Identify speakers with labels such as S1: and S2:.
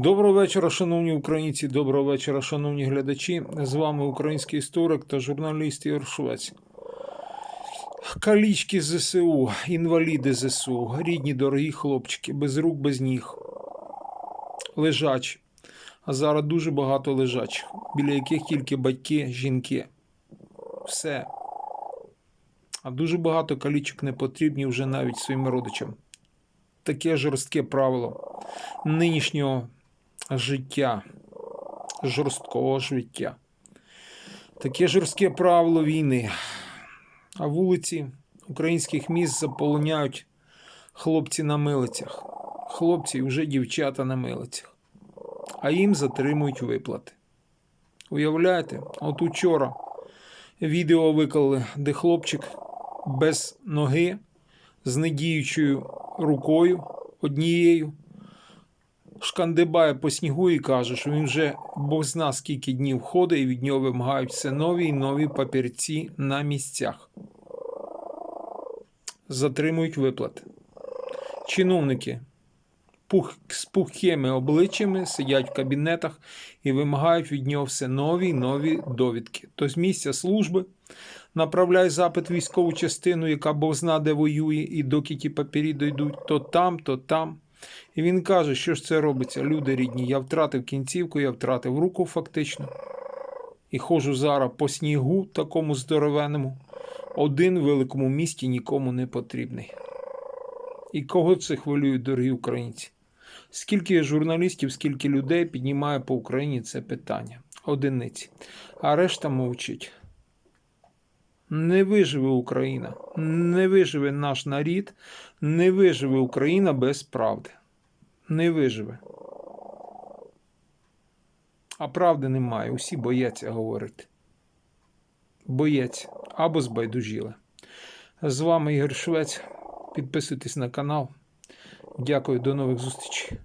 S1: Доброго вечора, шановні українці, доброго вечора, шановні глядачі. З вами український історик та журналіст Ігор Швець. Калічки ЗСУ, інваліди ЗСУ, рідні дорогі хлопчики, без рук, без ніг. Лежачі. А зараз дуже багато лежачих, біля яких тільки батьки, жінки. Все. А дуже багато калічок не потрібні вже навіть своїм родичам. Таке жорстке правило нинішнього життя, жорсткого життя. Таке жорстке правило війни. А вулиці українських міст заполоняють хлопці на милицях. Хлопці і вже дівчата на милицях. А їм затримують виплати. Уявляєте, от учора відео виклали, де хлопчик без ноги з недіючою рукою однією шкандибає по снігу і каже, що він вже бог зна скільки днів ходить, і від нього вимагають все нові і нові папірці на місцях. Затримують виплати. Чиновники пух, з пухими обличчями сидять в кабінетах і вимагають від нього все нові і нові довідки. То з місця служби направляє запит військову частину, яка бог зна, де воює, і доки ті папірі дойдуть, то там, то там. І він каже, що ж це робиться, люди рідні. Я втратив кінцівку, я втратив руку фактично. І ходжу зараз по снігу, такому здоровенному, один в великому місті нікому не потрібний. І кого це хвилює, дорогі українці? Скільки журналістів, скільки людей піднімає по Україні це питання? Одиниці. А решта мовчить. Не виживе Україна, не виживе наш нарід, не виживе Україна без правди. Не виживе. А правди немає. Усі бояться говорити. Бояться або збайдужіли. З вами Ігор Швець. Підписуйтесь на канал. Дякую, до нових зустрічей.